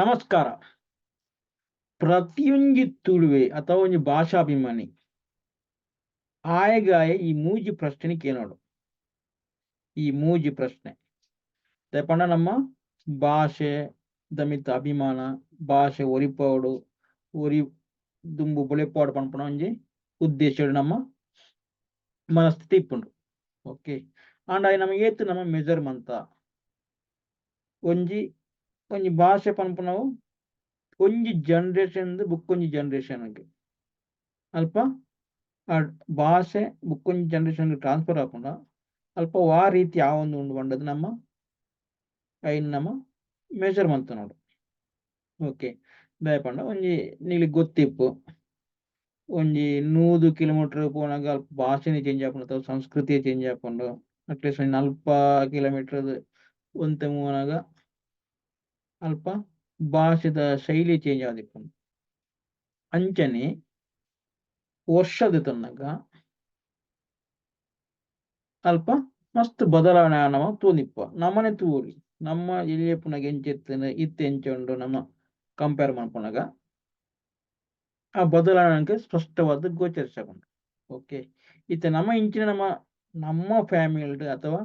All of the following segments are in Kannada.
ನಮಸ್ಕಾರ. ಪ್ರತಿಯೊಂಜಿ ತುಳುವೆ ಅಥವಾ ಒಂದು ಭಾಷಾಭಿಮಾನಿ. ಆಯಗಾಯ ಈ ಮೂಜಿ ಪ್ರಶ್ನೆ ಕೇಳೋಡು ಈ ಮೂಜಿ ಪ್ರಶ್ನೆ. ದಯಪಂಡ ನಮ್ಮ ಭಾಷೆ, ದಮಿತ ಅಭಿಮಾನ, ಭಾಷೆ ಒರಿಪಾಡು, ಒರಿ ದುಂಬು ಬೊಳೆಪಾಡು ಪಣಪಣ ಒಂಜಿ ಉದ್ದೇಶ ನಮ್ಮ ಮನಸ್ಥಿತಿ ಇಪ್ಪುಂಡು ಓಕೆ ಆಂಡ ನಮಗೆ ಏತ್ ನಮ್ಮ ಮೆಜರ್ಮಂತ. ಒಂಜಿ ಒಂಜಿ ಭಾಷೆ ಪನ್ಪುನವು ಒಂಜಿ ಜನರೇಷನ್ ಬುಕ್ಕೊಂಜಿ ಜನರೇಷನ್ ಅಲ್ಪ ಆ ಭಾಷೆ ಬುಕ್ಕೊಂಜಿ ಜನರೇಷನ್ ಟ್ರಾನ್ಸ್ಫರ್ ಆಪುಂಡ ಅಲ್ಪ ವಾ ರೀತಿ ಯಾವೊಂದು ಉಂಡು ಪಂಡದು ನಮ್ಮ ಐನ್ ನಮ್ಮ ಮೆಜರ್ ಮಂತ ನೋಡು ಓಕೆ ದಯಪಂಡ ಒಂಜಿ ನೀಲಿ ಗೊತ್ತಿಪ್ಪು ಒಂಜಿ ನೂದು ಕಿಲೋಮೀಟರ್ ಪೋನಾಗ ಅಲ್ಪ ಭಾಷೆನೆ ಚೇಂಜ್ ಅಥವಾ ಸಂಸ್ಕೃತಿಯೇ ಚೇಂಜ್ ಆಪುಂಡು ಅಟ್ಲೀಸ್ಟ್ ಒಂಜಿ ನಲ್ಪ ಕಿಲೋಮೀಟರ್ ಒಂತೆ ಮೂವನಾಗ ಅಲ್ಪ ಭಾಷೆದ ಶೈಲಿ ಚೇಂಜ್ ಆದಿಪ್ಪುಂಡು ಅಂಚನೆ ವರ್ಷದ ತನ್ನಗ ಅಲ್ಪ ಮಸ್ತ್ ಬದಲಾವಣೆ ನಮ್ಮ ತೂನಿಪ್ಪ. ನಮ್ಮನೆ ತೂರಿ, ನಮ್ಮ ಇಲ್ಲಿಯಪ್ಪುನಗ ಎಂಚೆತ್ತನೆ ಇತ್ತೆ ನಮ್ಮ ಕಂಪೇರ್ ಮಾಡ್ಕೊಂಡಾಗ ಆ ಬದಲಾವಣೆ ಸ್ಪಷ್ಟವಾದ ಗೋಚರಿಸಕೊಂಡು ಓಕೆ ಇತ್ತೆ ನಮ್ಮ ಇಂಚಿನ ನಮ್ಮ ನಮ್ಮ ಫ್ಯಾಮಿಲಿ ಅಥವಾ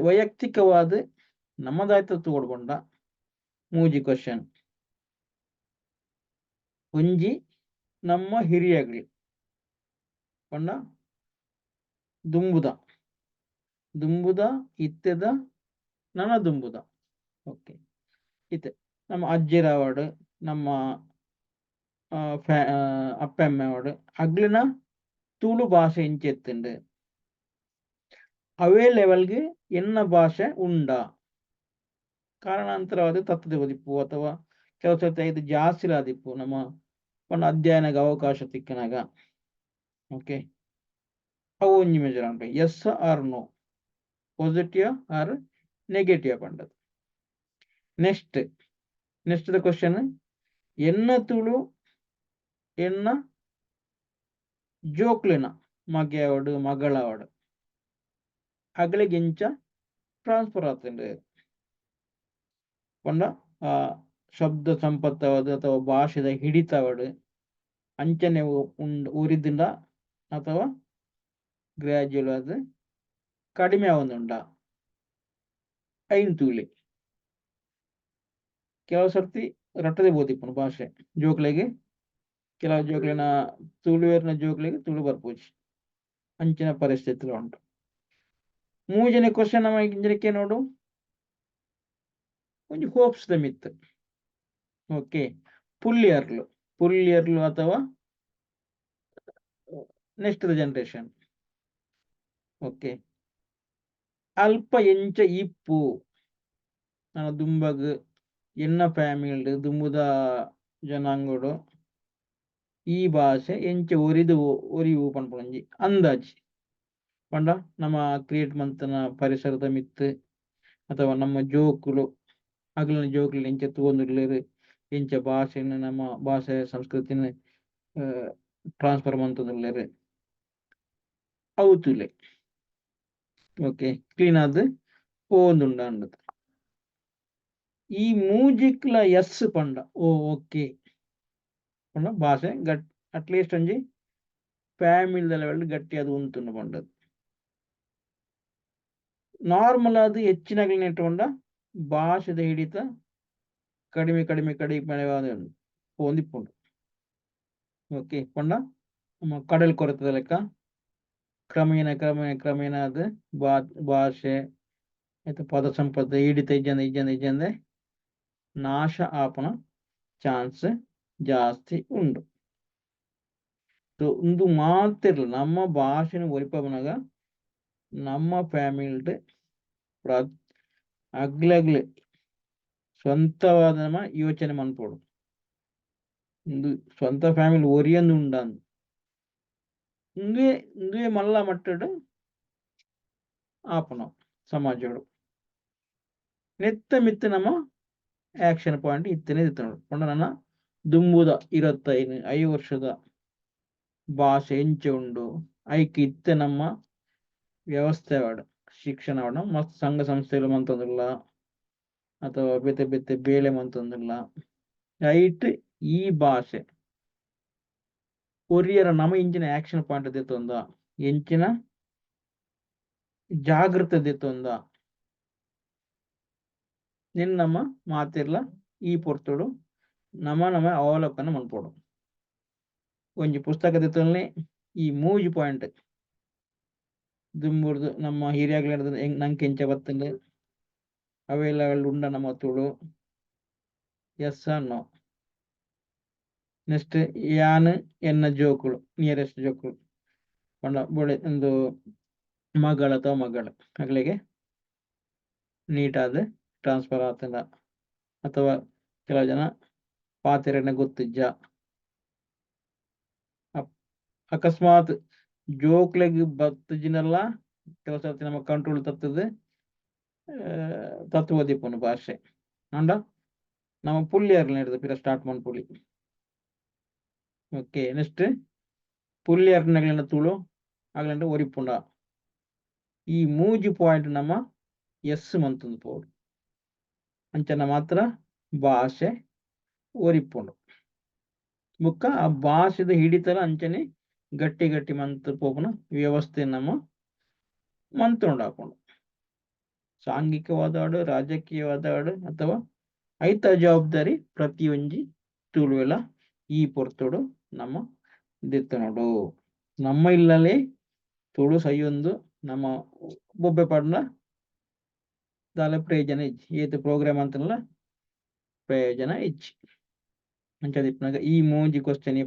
ವೈಯಕ್ತಿಕವಾದ ನಮ್ಮದಾಯ್ತ ತೋಡ್ಕೊಂಡ ಮೂಜಿ ಕ್ವಶನ್ ಒಂಜಿ ನಮ್ಮ ಹಿರಿಯಗ್ಲಿ ಪಂಡ ದುಂಬುದ. ದುಂಬುದ, ಇತ್ತೆದ, ನನ ದುಂಬುದ. ಓಕೆ ಇತ್ತೆ. ನಮ್ಮ ಅಜ್ಜಿರವಾಡು ನಮ್ಮ ಫ್ಯಾ ಅಪ್ಪಮ್ಮವಾಡು ಅಗ್ಲಿನ ತುಳು ಭಾಷೆ ಇಂಚೆತ್ತುಂಡು. ಅವೇ ಲೆವೆಲ್ಗೆ ಎನ್ನ ಭಾಷೆ ಉಂಡ? ಕಾರಣಾಂತರವಾದ ತತ್ತದ ದಿಪ್ಪು ಅಥವಾ ಕೆಲವು ಸರ್ತಿ ಇದು ಜಾಸ್ತಿ ಆದಿಪ್ಪು ನಮ್ಮ ಒಂದು ಅಧ್ಯಯನಗ ಅವಕಾಶ ತಿಕ್ಕನಾಗ ಓಕೆ ಅವು ಒಂಜಿ ಮೆಜರ್ ಅಂತ yes or no positive or negative ಪಂಡದು next next the question ಎನ್ನ ತುಳು, ಎನ್ನ ಜೋಕ್ಲಿನ ಮಗೆಯವಡು, ಮಗಳವಡು? ಅಗಳಿಗಿಂಚ ಟ್ರಾನ್ಸ್ಫರ್ ಆತಂಡು ಪಂಡ ಆ, ಶಬ್ದ ಸಂಪತ್ತವಾದ ಅಥವಾ ಭಾಷೆದ ಹಿಡಿತವಡು ಅಂಚನೆ ಉಂಡ್ ಉರಿದಿಂದ ಅಥವಾ ಗ್ರಾಜುವಲ್ ಆದ ಕಡಿಮೆ ಆವೊಂದುಂಡ ಐನ್ ತೂಲಿ. ಕೆಲವು ಸರ್ತಿ ರಟ್ಟದೆ ಬೋದಿಪ್ಪುನು ಭಾಷೆ. ಜೋಕ್ಲೆಗೆ, ಕೆಲವು ಜೋಕ್ಲಿನ ತುಳುವೇರಿನ ಜೋಕ್ಲೆಗೆ ತುಳು ಬರ್ಬೋದು ಅಂಚಿನ ಪರಿಸ್ಥಿತಿಲು ಉಂಟು ಮೂಜನೆ ಕ್ವಶನ್ ನಮಗೆ ನೋಡು. ಒಂಜಿ ಹೋಪ್ಸ್ ದ ಮಿತ್ ಓಕೆ ಪುಲ್ಯರ್ಲು ಪುಲ್ಯರ್ಲು ಅಥವಾ ನೆಕ್ಸ್ಟ್ ಜನರೇಷನ್ ಓಕೆ ಅಲ್ಪ ಎಂಚ ಇಪ್ಪು. ನಾನು ದುಂಬಗ್, ಎನ್ನ ಫ್ಯಾಮಿಲಿ ದುಂಬುದ ಜನಾಂಗಡು. ಈ ಭಾಷೆ ಎಂಚ ಒರಿದು, ಒರಿವು ಪನ್ಪುಣಂಜಿ ಅಂದಾಜಿ. ಪಂಡ ನಮ್ಮ ಕ್ರಿಯೇಟ್ ಮಂತನ ಪರಿಸರದ ಮಿತ್, ಅಥವಾ ನಮ್ಮ ಜೋಕುಲು. ಅಗಲಿನ ಜೋಕುಲು ಎಂಚ ತೂವೊಂದುಲ್ಲೆರ್ ಎಂಚ ಭಾಷೆನ ನಮ್ಮ ಭಾಷೆ ಸಂಸ್ಕೃತಿನ ಟ್ರಾನ್ಸ್ಫರ್ ಮಂತೊಂದುಲ್ಲೆರ್ ಅವು ತುಲೆ ಓಕೆ ಕ್ಲೀನ್ ಆದ್ ಪೋವೊಂದುಂಡ ಅಂಡದು ಈ ಮೂಜಿಕ್ಲ ಎಸ್ ಪಂಡ ಓ ಓಕೆ ಪಂಡ ಭಾಷೆ ಗಟ್ ಅಟ್ಲೀಸ್ಟ್ ಒಂಜಿ ಫ್ಯಾಮಿಲಿ ಲೆವೆಲ್ ಗಟ್ಟಿ ಅದು ಉಂತುಂಡು ಪಂಡದು ನಾರ್ಮಲ್ ಆದ್ ಹೆಚ್ಚಿನಗ್ಲಿನ ಭಾಷೆದ ಹಿಡಿತ ಕಡಿಮೆ ಕಡಿಮೆ ಕಡಿಮೆ ಹೊಂದಿಪ್ಪುಂಡು ಓಕೆ ನಮ್ಮ ಕಡಲ್ ಕೊರತದ ಲೆಕ್ಕ. ಕ್ರಮೇಣ ಕ್ರಮೇಣ ಕ್ರಮೇಣ ಅದು ಬಾ ಭಾಷೆ, ಆಯ್ತು ಪದ ಸಂಪದ ಹಿಡಿತ ಇಜ್ಜಂದ ಇಜ್ಜಂದ ಇಜ್ಜಂದೆ ನಾಶ ಆಪನ ಚಾನ್ಸ್ ಜಾಸ್ತಿ ಉಂಡು ಒಂದು ಮಾತಿರ್ಲ ನಮ್ಮ ಭಾಷೆನ ಒರಿಪವನಾಗ ನಮ್ಮ ಫ್ಯಾಮಿಲಿ ಪ್ರ ಅಗ್ಲಗ್ಲೆ ಸ್ವಂತವಾದ ನಮ್ಮ ಯೋಚನೆ ಮನ್ಪೋಡು. ಇಂದು ಸ್ವಂತ ಫ್ಯಾಮಿಲಿ ಒರಿಯೊಂದು ಉಂಡಂದು. ಇಂದುವೆ ಇಂದುವೆ ಮಲ್ಲ ಮಟ್ಟಡು ಆಪನ ಸಮಾಜಡು. ನೆತ್ತ ಮಿತ್ತ ನಮ್ಮ ಆಕ್ಷನ್ ಪಾಯಿಂಟ್ ಇತ್ತನೆ ಇತ್ತನೋಡು. ಪಂಡ ನನ್ನ ದುಂಬುದ ಇರತ್ತೈನು ಐ ವರ್ಷದ ಭಾಷೆ ಎಂಚ ಉಂಡು. ಐಕ್ ಇತ್ತೆ ನಮ್ಮ ವ್ಯವಸ್ಥೆ ವಾಡು ಶಿಕ್ಷಣ ಮಸ್ತ್ ಸಂಘ ಸಂಸ್ಥೆಗಳು ಮಂತೊಂದುಲ್ಲ ಅಥವಾ ಬೇತೆ ಬೇತೆ ಬೇಳೆ ಮಂತೊಂದುಲ್ಲ ಐಟ್ ಈ ಭಾಷೆ. ಕೊರಿಯರ ನಮ ಇಂಚಿನ ಆಕ್ಷನ್ ಪಾಯಿಂಟ್ ದೆತ್ತೊಂದ ಎಂಚಿನ ಜಾಗೃತ ದೆತ್ತೊಂದ ನಿನ್ನಮ್ಮ ಮಾತಿರ್ಲ, ಈ ಪೊರ್ತುಡು, ನಮ ನಮ ಅವಲೋಕನ ಮನ್ಪೋಡು. ಒಂಜಿ ಪುಸ್ತಕ ದೆತ್ತೊಲ್ನೆ ಈ ಮೂಜಿ ಪಾಯಿಂಟ್ ದುಂಬುರ್ದು ನಮ್ಮ ಹಿರಿಯಾಗ್ಲ ನಂಗೆ ಕೆಂಚ ಬತ್ತಂಡು ಅವೆಲ್ಲ ಉಂಡ ನಮ್ಮ ತುಳು. ಎಸ್ ನೋ ನೆಕ್ಸ್ಟ್ ಯಾನ್, ಎನ್ನ ಜೋಕುಳು ನಿಯರೆಸ್ಟ್ ಜೋಕುಳು. ಪಂಡ ಬೋಳೆ, ಒಂದು ಮಗಳ ಅಥವಾ ಮಗಳ, ಮಗಳಿಗೆ? ನೀಟಾದ ಟ್ರಾನ್ಸ್ಫರ್ ಆತಂಡ. ಅಥವಾ ಕೆಲವು ಜನ ಪಾತೆರೆನೆ ಗೊತ್ತಿಜ್ಜ. ಅಕಸ್ಮಾತ್ ಜೋಕ್ಲೆಗ್ ಬತ್ತಜಿನಲ್ಲ ಕೆಲವು ಸರ್ತಿ ನಮ್ಮ ಕಂಟ್ರೋಲ್ ತತ್ತದ ತತ್ವ ದಿಪ್ಪುನು ಭಾಷೆ. ಅಂಡ ನಮ್ಮ ಪುಲ್ಲಿಯರ್ಲ ಹಿಡಿದು ಪಿರ ಸ್ಟಾರ್ಟ್ ಮನ್ಪುಲಿ ಓಕೆ ನೆಕ್ಸ್ಟ್ ಪುಲ್ಲಿಯರ್ನಗಳಿನ ತುಳು ಆಗ್ಲಂಡ ಒರಿಪುಂಡ. ಈ ಮೂಜಿ ಪಾಯಿಂಟ್ ನಮ್ಮ ಎಸ್ ಮಂತೊಂದು ಪೋಡು. ಅಂಚನ ಮಾತ್ರ ಭಾಷೆ ಒರಿಪುಂಡು. ಬುಕ್ಕ ಆ ಭಾಷೆದ ಹಿಡಿತಲ ಅಂಚನೆ ಗಟ್ಟಿ ಗಟ್ಟಿ ಮಂತ್ ಪೋಪುನ ವ್ಯವಸ್ಥೆ ನಮ್ಮ ಉಂಡಾಕೊಂಡು ಸಾಂಘಿಕವಾದಾಡು ಸಾಂಘಿಕವಾದ ಹಾಡು, ರಾಜಕೀಯವಾದ ಹಾಡು ಅಥವಾ ಐತ ಜವಾಬ್ದಾರಿ ಪ್ರತಿಯೊಂಜಿ ತುಳುವೆಲ ಈ ಪೊರ್ತುಡು ನಮ್ಮ ದಿತ್ತನೋಡು. ನಮ್ಮ ಇಲ್ಲಲೇ ತುಳು ಸೈಯೊಂದು ನಮ್ಮ ಬೊಬ್ಬೆ ಪಾಡ್ನ ದಾಲ ಪ್ರಯೋಜನ ಇಜ್ಜಿ. ಏತು ಪ್ರೋಗ್ರಾಮ್ ಅಂತಲ್ಲ ಪ್ರಯೋಜನ ಇಜ್ಜಿ. ಅಂಚ ದಿಪ್ಪನಾಗ ಈ ಮೂಜಿ ಕ್ವಶನ್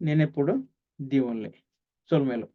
నేను ఎప్పుడు ది ఓన్లీ సోల్మేలో.